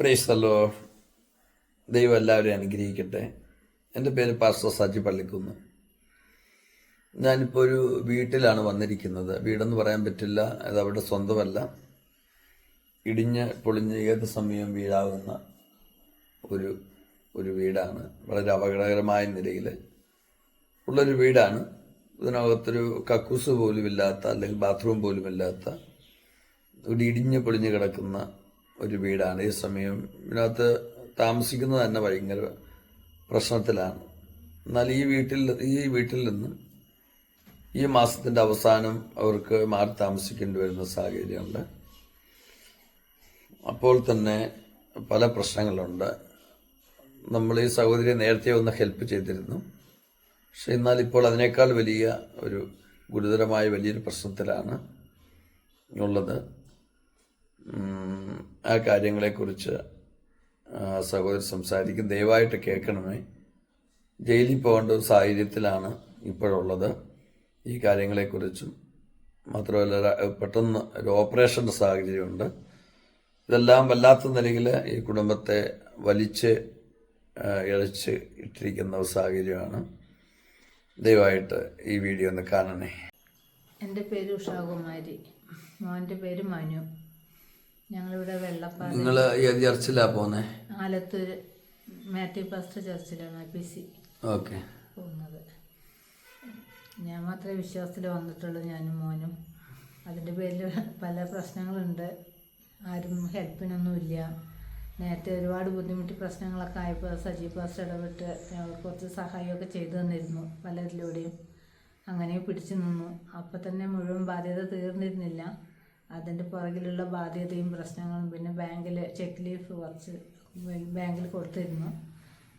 പ്രേസല്ലോ ദൈവം എല്ലാവരെയും അനുഗ്രഹിക്കട്ടെ. എന്റെ പേര് പാസ്റ്റർ സജി പള്ളിക്കുന്ന്. ഞാനിപ്പോൾ ഒരു വീട്ടിലാണ് വന്നിരിക്കുന്നത്. വീടെന്ന് പറയാൻ പറ്റില്ല അത് അവിടെ സ്വന്തമല്ല. ഇടിഞ്ഞ് പൊളിഞ്ഞ് ഏത് സമയം വീഴാവുന്ന ഒരു ഒരു വീടാണ്. വളരെ അപകടകരമായ നിലയിൽ ഉള്ളൊരു വീടാണ്. ഇതിനകത്തൊരു കക്കൂസ് പോലുമില്ലാത്ത അല്ലെങ്കിൽ ബാത്റൂം പോലുമില്ലാത്ത ഒരു ഇടിഞ്ഞ് പൊളിഞ്ഞ് കിടക്കുന്ന ഒരു വീടാണ് ഈ സമയം. ഇതിനകത്ത് താമസിക്കുന്നത് തന്നെ ഭയങ്കര പ്രശ്നത്തിലാണ്. എന്നാൽ ഈ വീട്ടിൽ ഈ വീട്ടിൽ നിന്ന് ഈ മാസത്തിന്റെ അവസാനം അവർക്ക് മാറി താമസിക്കേണ്ടി വരുന്ന സാഹചര്യമുണ്ട്. അപ്പോൾ തന്നെ പല പ്രശ്നങ്ങളുണ്ട്. നമ്മൾ ഈ സഹോദരിയെ നേരത്തെ ഒന്ന് ഹെൽപ്പ് ചെയ്തിരുന്നു. പക്ഷെ എന്നാൽ ഇപ്പോൾ അതിനേക്കാൾ വലിയ ഒരു ഗുരുതരമായ വലിയൊരു പ്രശ്നത്തിലാണ് ഉള്ളത്. ആ കാര്യങ്ങളെക്കുറിച്ച് സഹോദരൻ സഹോദരി സംസാരിക്കും. ദയവായിട്ട് കേൾക്കണമേ. ജയിലിൽ പോകേണ്ട ഒരു സാഹചര്യത്തിലാണ് ഇപ്പോഴുള്ളത്. ഈ കാര്യങ്ങളെക്കുറിച്ചും മാത്രമല്ല പെട്ടെന്ന് ഒരു ഓപ്പറേഷന്റെ സാഹചര്യമുണ്ട്. ഇതെല്ലാം വല്ലാത്ത നിലയിൽ ഈ കുടുംബത്തെ വലിച്ച് ഇഴച്ച് ഇട്ടിരിക്കുന്ന ഒരു സാഹചര്യമാണ്. ദയവായിട്ട് ഈ വീഡിയോ ഒന്ന് കാണണേ. എന്റെ പേര് ഉഷാകുമാരി. മോന്റെ പേര് മനു. ഞങ്ങളിവിടെ വെള്ളപ്പാറ നിങ്ങൾ ഏത് ചർച്ചിലാ പോന്നെ? ആലത്തൂർ മാത്യു പാസ്റ്റർ ചർച്ചിലാണ് പി സി. ഓക്കെ. പോകുന്നത് ഞാൻ മാത്രമേ വിശ്വാസത്തിൽ വന്നിട്ടുള്ളൂ ഞാനും മോനും. അതിന്റെ പേരിൽ പല പ്രശ്നങ്ങളുണ്ട്. ആരും ഹെൽപ്പിനൊന്നുമില്ല. നേരത്തെ ഒരുപാട് ബുദ്ധിമുട്ടി പ്രശ്നങ്ങളൊക്കെ ആയപ്പോൾ സജീവ് പാസ്റ്റർ ഇടപെട്ട് ഞങ്ങൾക്ക് കുറച്ച് സഹായമൊക്കെ ചെയ്തു തന്നിരുന്നു പലരിലൂടെയും. അങ്ങനെ പിടിച്ചു നിന്നു. അപ്പം തന്നെ മുഴുവൻ ബാധ്യത തീർന്നിരുന്നില്ല. അതിന്റെ പുറകിലുള്ള ബാധ്യതയും പ്രശ്നങ്ങളും പിന്നെ ബാങ്കിൽ ചെക്ക് ലീഫ് കുറച്ച് ബാങ്കിൽ കൊടുത്തിരുന്നു.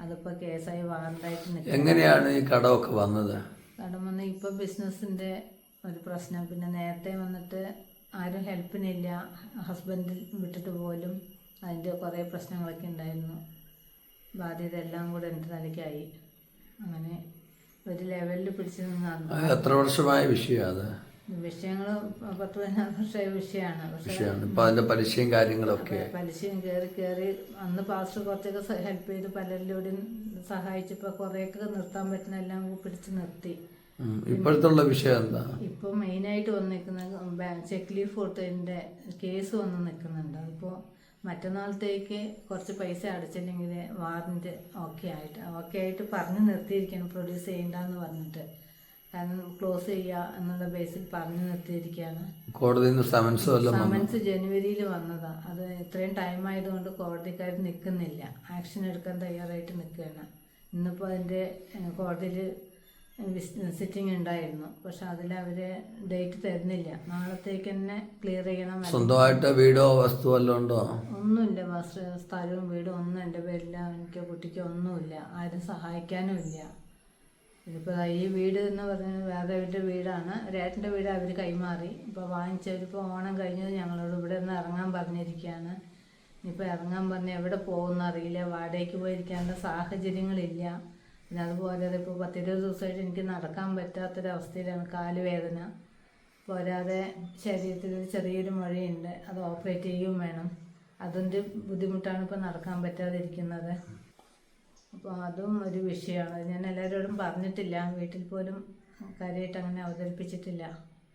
അതിപ്പോൾ കേസായി വാറണ്ടായിട്ട് എങ്ങനെയാണ് ഈ കടമൊക്കെ വന്നത്? കടം വന്ന് ഇപ്പോൾ ബിസിനസ്സിന്റെ ഒരു പ്രശ്നം. പിന്നെ നേരത്തെ വന്നിട്ട് ആരും ഹെൽപ്പിനില്ല. ഹസ്ബൻഡ് വിട്ടിട്ട് പോലും അതിന്റെ കുറേ പ്രശ്നങ്ങളൊക്കെ ഉണ്ടായിരുന്നു. ബാധ്യത എല്ലാം കൂടെ എന്റെ തലയ്ക്കായി അങ്ങനെ ഒരു ലെവലിൽ പിടിച്ചു നിന്നാണ്. എത്ര വർഷമായ വിഷയമാണ് അത്? വിഷയങ്ങൾ പത്ത് പതിനാറ് വർഷമായ വിഷയമാണ്. പക്ഷേ വിഷയമാണ്. ഇപ്പം അതിന്റെ പലിശയും കാര്യങ്ങളൊക്കെ. പലിശയും കയറി കയറി അന്ന് പാസ്റ്റർ കുറച്ചൊക്കെ ഹെൽപ്പ് ചെയ്ത് പലരിലൂടെയും സഹായിച്ചപ്പോൾ കുറേയൊക്കെ നിർത്താൻ പറ്റുന്ന എല്ലാം പിടിച്ച് നിർത്തി. ഉം. ഇപ്പോഴത്തുള്ള വിഷയം എന്താ? ഇപ്പോൾ മെയിനായിട്ട് വന്നിരിക്കുന്നത് ചെക്ക് ലീഫ് കൊടുത്തതിന്റെ കേസ് വന്ന് നിൽക്കുന്നുണ്ട്. അതിപ്പോൾ മറ്റന്നാളത്തേക്ക് കുറച്ച് പൈസ അടച്ചില്ലെങ്കിൽ വാറന്റ് ഓക്കെ ആയിട്ട് ഓക്കെ ആയിട്ട് പറഞ്ഞ് നിർത്തിയിരിക്കണം പ്രൊഡ്യൂസ് ചെയ്യണ്ടെന്ന് പറഞ്ഞിട്ട്. ക്ലോസ് ചെയ്യുക എന്നുള്ള ബേസിൽ പറഞ്ഞു നിർത്തിയിരിക്കുകയാണ്. കോടതിയിൽ നിന്ന് സമൻസ് സമൻസ് ജനുവരിയിൽ വന്നതാണ് അത് ഇത്രയും ടൈം ആയതുകൊണ്ട് കോടതിക്കാർ നിൽക്കുന്നില്ല ആക്ഷൻ എടുക്കാൻ തയ്യാറായിട്ട് നിൽക്കുകയാണ് ഇന്നിപ്പോൾ അതിന്റെ കോടതിയിൽ സിറ്റിംഗ് ഉണ്ടായിരുന്നു. പക്ഷെ അതിൽ അവർ ഡേറ്റ് തരുന്നില്ല. നാളത്തേക്ക് തന്നെ ക്ലിയർ ചെയ്യണം. സ്വന്തമായിട്ട് വീടോ വസ്തു ഉണ്ടോ? ഒന്നുമില്ല സ്ഥലവും വീടും ഒന്നും എന്റെ പേരില്ല എനിക്കോ കുട്ടിക്കോ ഒന്നുമില്ല. ആരും സഹായിക്കാനും ഇല്ല. ഇതിപ്പോൾ ഈ വീട് എന്ന് പറയുന്നത് വേറെ വീടാണ്. രേട്ടന്റെ വീട് അവർ കൈമാറി. ഇപ്പോൾ വാങ്ങിച്ചവരിപ്പോൾ ഓണം കഴിഞ്ഞത് ഞങ്ങളോട് ഇവിടെ നിന്ന് ഇറങ്ങാൻ പറഞ്ഞിരിക്കുകയാണ്. ഇനിയിപ്പോൾ ഇറങ്ങാൻ പറഞ്ഞ് എവിടെ പോകുമെന്ന് അറിയില്ല. വാടകയ്ക്ക് പോയിരിക്കാനുള്ള സാഹചര്യങ്ങളില്ല. പിന്നെ അതുപോലെ ഇപ്പോൾ പത്തിരുപത് ദിവസമായിട്ട് എനിക്ക് നടക്കാൻ പറ്റാത്തൊരവസ്ഥയിലാണ് കാൽ വേദന പോരാതെ ശരീരത്തിൽ ചെറിയൊരു മുഴയുണ്ട്. അത് ഓപ്പറേറ്റ് ചെയ്യുകയും വേണം. അതിന്റെ ബുദ്ധിമുട്ടാണ് ഇപ്പോൾ നടക്കാൻ പറ്റാതിരിക്കുന്നത്. അപ്പോൾ അതും ഒരു വിഷയമാണ്. ഞാൻ എല്ലാവരോടും പറഞ്ഞിട്ടില്ല. വീട്ടിൽ പോലും കാര്യമായിട്ട് അങ്ങനെ അവതരിപ്പിച്ചിട്ടില്ല.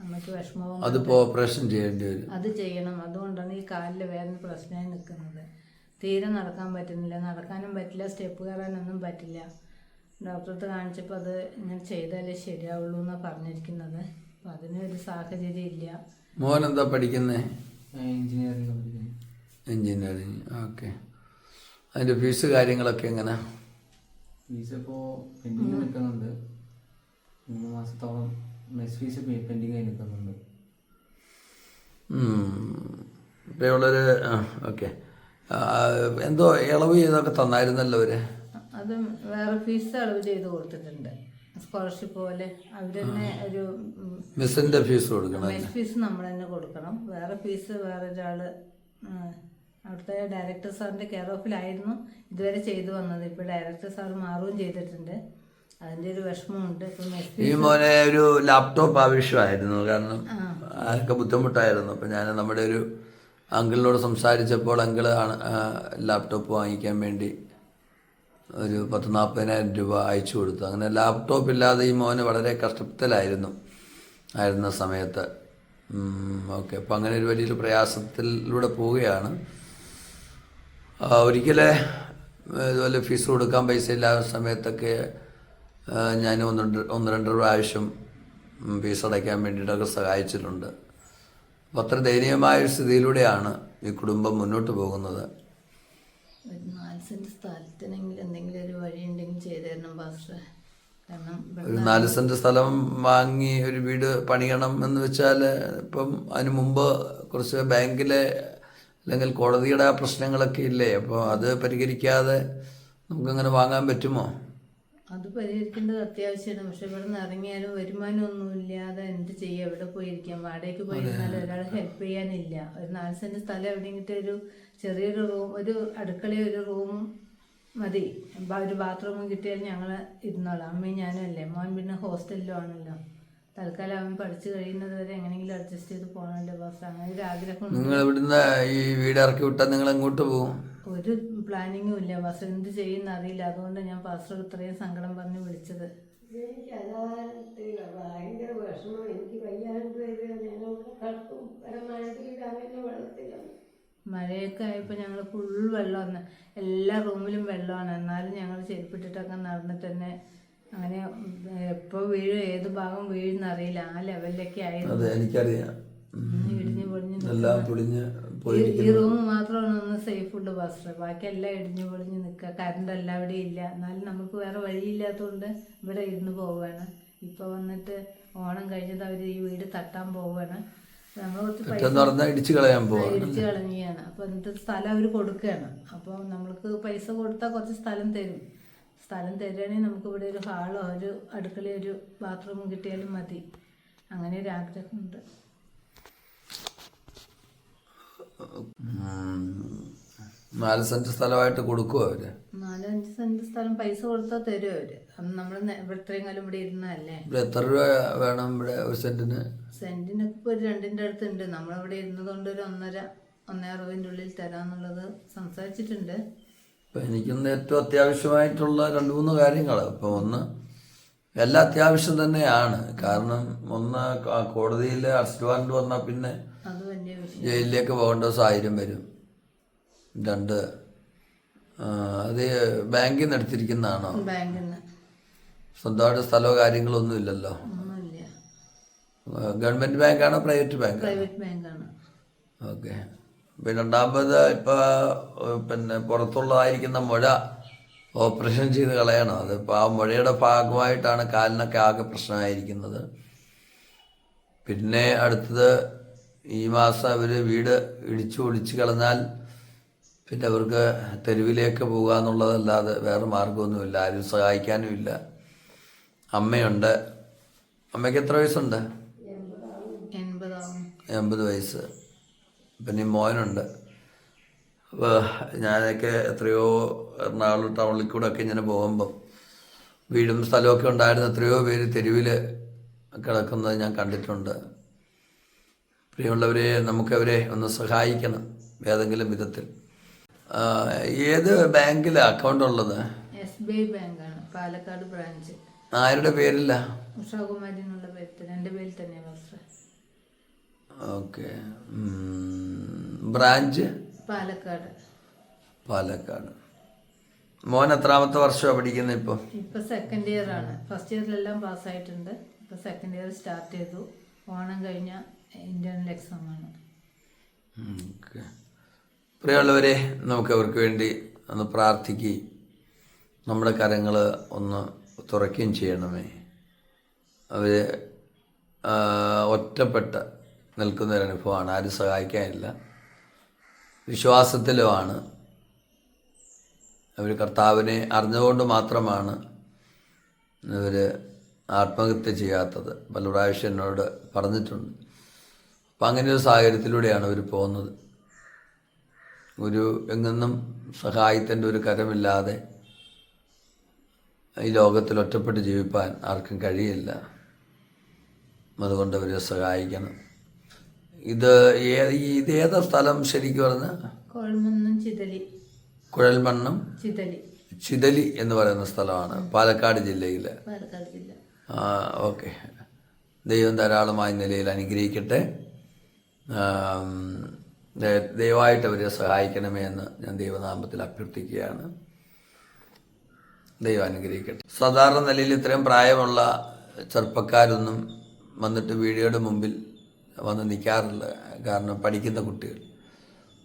നമുക്ക് വിഷമവും അതിപ്പോൾ ഓപ്പറേഷൻ ചെയ്യേണ്ടി വരും. അത് ചെയ്യണം. അതുകൊണ്ടാണ് ഈ കാലിൽ വേദന പ്രശ്നമായി നിൽക്കുന്നത്. തീരെ നടക്കാൻ പറ്റുന്നില്ല. നടക്കാനും പറ്റില്ല. സ്റ്റെപ്പ് കയറാനൊന്നും പറ്റില്ല. ഡോക്ടറടുത്ത് കാണിച്ചപ്പോൾ അത് ഞാൻ ചെയ്താലേ ശരിയാവുള്ളൂ എന്നാണ് പറഞ്ഞിരിക്കുന്നത്. അപ്പം അതിനൊരു സാഹചര്യം ഇല്ല. മോൻ എന്താ പഠിക്കുന്നത് എഞ്ചിനീയറിംഗ് പഠിക്കുന്നു. Engineering okay. അതിന്റെ ഫീസ് കാര്യങ്ങളൊക്കെ എങ്ങനെ? ഫീസ് ഇപ്പോൾ പെൻഡിങ് നിൽക്കുന്നുണ്ട്. മൂന്ന് മാസത്തോളം മെസ് ഫീസ് പെൻഡിങ് ആയി നിൽക്കുന്നുണ്ട്. ഇപ്പോഴുള്ളൊരു ഓക്കെ എന്തോ ഇളവ് ചെയ്തൊക്കെ തന്നായിരുന്നല്ലോ അവർ? അത് വേറെ ഫീസ് ഇളവ് ചെയ്ത് കൊടുത്തിട്ടുണ്ട്. സ്കോളർഷിപ്പ് പോലെ. അവർ തന്നെ ഒരു മിസ്സിന്റെ ഫീസ് കൊടുക്കണം മെസ് ഫീസ് നമ്മൾ തന്നെ കൊടുക്കണം. വേറെ ഫീസ് വേറെ ഒരാൾ അവിടുത്തെ ഡയറക്ടർ സാറിന്റെ കെയർ ഓഫിലായിരുന്നു ഇതുവരെ ചെയ്തു വന്നത്. ഇപ്പോൾ ഡയറക്ടർ സാർ മാറുകയും ചെയ്തിട്ടുണ്ട്. അതിന്റെ ഒരു വിഷമമുണ്ട്. ഈ മോനെ ഒരു ലാപ്ടോപ്പ് ആവശ്യമായിരുന്നു. കാരണം അതൊക്കെ ബുദ്ധിമുട്ടായിരുന്നു. അപ്പം ഞാൻ നമ്മുടെ ഒരു അങ്കിളിനോട് സംസാരിച്ചപ്പോൾ അങ്കിൾ ആണ് ലാപ്ടോപ്പ് വാങ്ങിക്കാൻ വേണ്ടി ഒരു പത്ത് നാൽപ്പതിനായിരം രൂപ അയച്ചു കൊടുത്തു. അങ്ങനെ ലാപ്ടോപ്പ് ഇല്ലാതെ ഈ മോന് വളരെ കഷ്ടത്തിലായിരുന്നു. ആയിരുന്ന സമയത്ത്. ഓക്കെ. അപ്പം അങ്ങനെ ഒരു വലിയൊരു പ്രയാസത്തിലൂടെ പോവുകയാണ്. ഒരിക്കലെ ഇതുപോലെ ഫീസ് കൊടുക്കാൻ പൈസ ഇല്ലാത്ത സമയത്തൊക്കെ ഞാൻ ഒന്ന് ഒന്ന് രണ്ട് പ്രാവശ്യം ഫീസ് അടയ്ക്കാൻ വേണ്ടിയിട്ടൊക്കെ സഹായിച്ചിട്ടുണ്ട്. അപ്പം അത്ര ദയനീയമായ ഒരു സ്ഥിതിയിലൂടെയാണ് ഈ കുടുംബം മുന്നോട്ട് പോകുന്നത്. ഒരു നാല് സെന്റ് സ്ഥലത്തിനെങ്കിലും എന്തെങ്കിലും ഒരു വഴി ഉണ്ടെങ്കിൽ ചെയ്തു തരണം പാസ്റ്റർ ഒരു നാല് സെന്റ് സ്ഥലം വാങ്ങി ഒരു വീട് പണിയണം എന്ന് വെച്ചാൽ ഇപ്പം അതിന് മുമ്പ് കുറച്ച് ബാങ്കിലെ അല്ലെങ്കിൽ കോടതിയുടെ പ്രശ്നങ്ങളൊക്കെ ഇല്ലേ? അപ്പോൾ അത് പരിഹരിക്കാതെ നമുക്കങ്ങനെ വാങ്ങാൻ പറ്റുമോ? അത് പരിഹരിക്കേണ്ടത് അത്യാവശ്യമാണ് പക്ഷെ ഇവിടെ നിന്ന് ഇറങ്ങിയാലും വരുമാനം ഒന്നും ഇല്ലാതെ എന്ത് ചെയ്യുക എവിടെ പോയിരിക്കാം? വാടകയ്ക്ക് പോയിരുന്നാലും ഒരാളെ ഹെൽപ്പ് ചെയ്യാനില്ല. ഒരു നാല് സെന്റ് സ്ഥലം എവിടെയെങ്കിലും ഒരു ചെറിയൊരു റൂം ഒരു അടുക്കളയും ഒരു റൂമും മതി. ഒരു ബാത്റൂമും കിട്ടിയാൽ ഞങ്ങൾ ഇരുന്നോളാം. അമ്മയും ഞാനും അല്ലേ? മോൻ പിന്നെ ഹോസ്റ്റലിലും ആണല്ലോ. തൽക്കാലം അവൻ പഠിച്ചു കഴിയുന്നത് വരെ എങ്ങനെയെങ്കിലും അഡ്ജസ്റ്റ് ചെയ്ത് പോകണല്ലോ ബസ് അങ്ങനെ ഒരു ആഗ്രഹം നിങ്ങൾ ഇവിടുന്ന് ഈ വീട് ഇറക്കി വിട്ടാൽ നിങ്ങൾ എങ്ങോട്ട് പോകും ഒരു പ്ലാനിങ്ങും ഇല്ല. ബസ് എന്ത് ചെയ്യുന്ന അറിയില്ല. അതുകൊണ്ട് ഞാൻ പാസ്റ്റർ ഇത്രയും സങ്കടം പറഞ്ഞ് വിളിച്ചത്. എനിക്ക് അകാലത്തില്ല ഭയങ്കര വിഷമം. എനിക്ക് വയ്യാണ്ട് വരിക ഞാനവിടെ കടക്കും പരമാവധി വെള്ളത്തിലാണ് മഴയൊക്കെ ആയപ്പോൾ ഞങ്ങൾ ഫുൾ വെള്ളമാണ് എല്ലാ റൂമിലും വെള്ളമാണ് എന്നാലും ഞങ്ങൾ ചെരുപ്പിട്ടിട്ടൊക്കെ നടന്നിട്ട് തന്നെ അങ്ങനെ എപ്പോൾ വീഴും ഏത് ഭാഗം വീഴുന്ന അറിയില്ല ആ ലെവലിലൊക്കെ ആയിരുന്നു. അതെ എനിക്കറിയാം. ഇടിഞ്ഞു പൊളിഞ്ഞു എല്ലാം പൊളിഞ്ഞ് ഈ റൂം മാത്രമാണ് ഒന്ന് സേഫ് ഉണ്ട് ബസ് ബാക്കി എല്ലാം ഇടിഞ്ഞു പൊളിഞ്ഞ് നിൽക്കുക. കറണ്ട് എല്ലാവിടെയും ഇല്ല. എന്നാലും നമുക്ക് വേറെ വഴിയില്ലാത്തതുകൊണ്ട് ഇവിടെ ഇരുന്ന് പോവുകയാണ്. ഇപ്പോൾ വന്നിട്ട് ഓണം കഴിഞ്ഞത് അവർ ഈ വീട് തട്ടാൻ പോവുകയാണ്. നമ്മൾ കുറച്ച് പൈസ ഇടിച്ചു കളയാൻ പോവാണ് ഇടിച്ചു കളഞ്ഞാണ് അപ്പോൾ എന്നിട്ട് സ്ഥലം അവർ കൊടുക്കുകയാണ്. അപ്പോൾ നമ്മൾക്ക് പൈസ കൊടുത്താൽ കുറച്ച് സ്ഥലം തരും. സ്ഥലം തരുകയാണെങ്കിൽ നമുക്ക് ഇവിടെ ഒരു ഹാളോ ഒരു അടുക്കളയോ ഒരു ബാത്റൂമും കിട്ടിയാലും മതി. അങ്ങനെ ഒരു ആഗ്രഹമുണ്ട്. നാല് സെന്റ് സ്ഥലമായിട്ട് കൊടുക്കുമോ അവർ? നാലഞ്ച് സെന്റ് സ്ഥലം പൈസ കൊടുത്താൽ തരും അവർ? നമ്മൾ ഇവിടെ ഇത്രയും കാലം ഇവിടെ ഇരുന്നല്ലേ ഇവിടെ എത്ര രൂപ വേണം ഇവിടെ ഒരു സെന്റിന്? സെന്റിനൊക്കെ ഇപ്പോൾ ഒരു രണ്ടിന്റെ അടുത്തുണ്ട്. നമ്മളിവിടെ ഇരുന്നതുകൊണ്ട് ഒരു ഒന്നര ഒന്നേ അറുപതിന്റെ ഉള്ളിൽ തരാമെന്നുള്ളത് സംസാരിച്ചിട്ടുണ്ട്. ഇപ്പം എനിക്കിന്ന് ഏറ്റവും അത്യാവശ്യമായിട്ടുള്ള രണ്ട് മൂന്ന് കാര്യങ്ങൾ ഇപ്പം ഒന്ന് എല്ലാ അത്യാവശ്യം തന്നെയാണ്. കാരണം ഒന്ന് കോടതിയിൽ അറസ്റ്റ് വാറണ്ട് വന്നാൽ പിന്നെ ജയിലിലേക്ക് പോകേണ്ട സാഹചര്യം വരും. രണ്ട് അത് ബാങ്കിൽ നിന്ന് എടുത്തിരിക്കുന്നതാണോ സ്വന്തമായിട്ട് സ്ഥലമോ കാര്യങ്ങളോ ഒന്നും ഇല്ലല്ലോ? ഗവൺമെന്റ് ബാങ്കാണോ പ്രൈവറ്റ് ബാങ്ക് പ്രൈവറ്റ് ബാങ്കാണ്. ഓക്കെ. പിന്നെ രണ്ടാമത് ഇപ്പോൾ പിന്നെ പുറത്തുള്ളതായിരിക്കുന്ന മുഴ ഓപ്പറേഷൻ ചെയ്ത് കളയണം. അതിപ്പോൾ ആ മുഴയുടെ ഭാഗമായിട്ടാണ് കാലിനൊക്കെ ആകെ പ്രശ്നമായിരിക്കുന്നത്. പിന്നെ അടുത്തത് ഈ മാസം അവർ വീട് ഇടിച്ചു ഒടിച്ച് കളഞ്ഞാൽ പിന്നെ അവർക്ക് തെരുവിലേക്ക് പോകുക എന്നുള്ളതല്ലാതെ വേറെ മാർഗമൊന്നുമില്ല. ആരും സഹായിക്കാനും ഇല്ല. അമ്മയുണ്ട്. അമ്മയ്ക്ക് എത്ര വയസ്സുണ്ട്? എൺപത് വയസ്സ്. പിന്നെ മോനുണ്ട്. അപ്പോൾ ഞാനൊക്കെ എത്രയോ എറണാകുളം ടൗണിൽ കൂടെ ഒക്കെ ഇങ്ങനെ പോകുമ്പം വീടും സ്ഥലമൊക്കെ ഉണ്ടായിരുന്ന എത്രയോ പേര് തെരുവിൽ കിടക്കുന്നത് ഞാൻ കണ്ടിട്ടുണ്ട്. പ്രിയമുള്ളവരെ നമുക്കവരെ ഒന്ന് സഹായിക്കണം ഏതെങ്കിലും വിധത്തിൽ. ഏത് ബാങ്കിലാ അക്കൗണ്ട് ഉള്ളത്? എസ് ബി ഐ ബാങ്കാണ് പാലക്കാട് ബ്രാഞ്ച്. ആരുടെ പേരില്ല ഉഷാകുമാരി എന്നുള്ള പേര് എന്റെ പേരിൽ തന്നെയാണ് ഓക്കെ. ബ്രാഞ്ച്? പാലക്കാട്. പാലക്കാട്. മോൻ എത്രാമത്തെ വർഷമാണ് പഠിക്കുന്നത് ഇപ്പോൾ ഇപ്പൊ സെക്കൻഡ് ഇയർ ആണ്. ഫസ്റ്റ് ഇയറിലെല്ലാം പാസ്സായിട്ടുണ്ട് ഇപ്പൊ സെക്കൻഡ് ഇയർ സ്റ്റാർട്ട് ചെയ്തു. ഓണം കഴിഞ്ഞ ഇന്റേണൽ എക്സാം ആണ്. ഓക്കെ. പ്രിയമുള്ളവരെ നമുക്ക് അവർക്ക് വേണ്ടി ഒന്ന് പ്രാർത്ഥിക്കുകയും നമ്മുടെ കരങ്ങൾ ഒന്ന് തുറക്കുകയും ചെയ്യണമേ. അവർ ഒറ്റപ്പെട്ട് നിൽക്കുന്ന ഒരു അനുഭവമാണ്. ആരും സഹായിക്കാനില്ല. വിശ്വാസത്തിലുമാണ് അവർ കർത്താവിനെ അറിഞ്ഞുകൊണ്ട് മാത്രമാണ് ഇവർ ആത്മഹത്യ ചെയ്യാത്തത്. പല പ്രാവശ്യം എന്നോട് പറഞ്ഞിട്ടുണ്ട്. അപ്പം അങ്ങനെ ഒരു സാഹചര്യത്തിലൂടെയാണ് അവർ പോകുന്നത്. ഒരു എങ്ങെന്നും സഹായത്തിന്റെ ഒരു കരമില്ലാതെ ഈ ലോകത്തിൽ ഒറ്റപ്പെട്ട് ജീവിപ്പാൻ ആർക്കും കഴിയില്ല. അതുകൊണ്ട് അവരെ സഹായിക്കണം. ഇത് ഇത് ഏതാ സ്ഥലം ശരിക്കും പറഞ്ഞ? കുഴൽമണ്ണും ചിതലി. എന്ന് പറയുന്ന സ്ഥലമാണ് പാലക്കാട് ജില്ലയിൽ പാലക്കാട് ജില്ല. ഓക്കെ. ദൈവം ധാരാളമായ നിലയിൽ അനുഗ്രഹിക്കട്ടെ. ദയവായിട്ട് അവരെ സഹായിക്കണമേ എന്ന് ഞാൻ ദൈവനാമത്തിൽ അഭ്യർത്ഥിക്കുകയാണ്. ദൈവം അനുഗ്രഹിക്കട്ടെ. സാധാരണ നിലയിൽ ഇത്രയും പ്രായമുള്ള ചെറുപ്പക്കാരൊന്നും വന്നിട്ട് വീഡിയോയുടെ മുമ്പിൽ വന്ന് നിൽക്കാറില്ല കാരണം പഠിക്കുന്ന കുട്ടികൾ.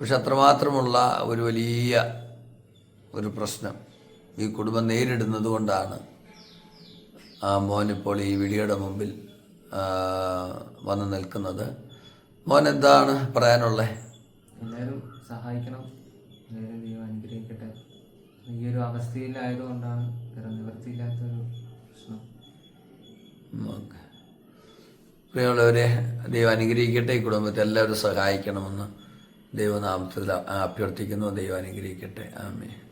പക്ഷെ അത്രമാത്രമുള്ള ഒരു വലിയ ഒരു പ്രശ്നം ഈ കുടുംബം നേരിടുന്നത് കൊണ്ടാണ് ആ മോനിപ്പോൾ ഈ വീഡിയോയുടെ മുമ്പിൽ വന്ന് നിൽക്കുന്നത്. മോൻ എന്താണ് പറയാനുള്ളത് എല്ലാവരും സഹായിക്കണം. എല്ലാവരും ദൈവം അനുഗ്രഹിക്കട്ടെ. ഈ ഒരു അവസ്ഥയിലായതുകൊണ്ടാണ് വേറെ നിവൃത്തിയില്ലാത്തൊരു പ്രശ്നം. ഓക്കെ. പ്രിയമുള്ളവരെ ദൈവം അനുഗ്രഹിക്കട്ടെ. ഈ കുടുംബത്തെ എല്ലാവരും സഹായിക്കണമെന്ന് ദൈവനാമത്തിൽ അഭ്യർത്ഥിക്കുന്നു. ദൈവം അനുഗ്രഹിക്കട്ടെ. ആമേ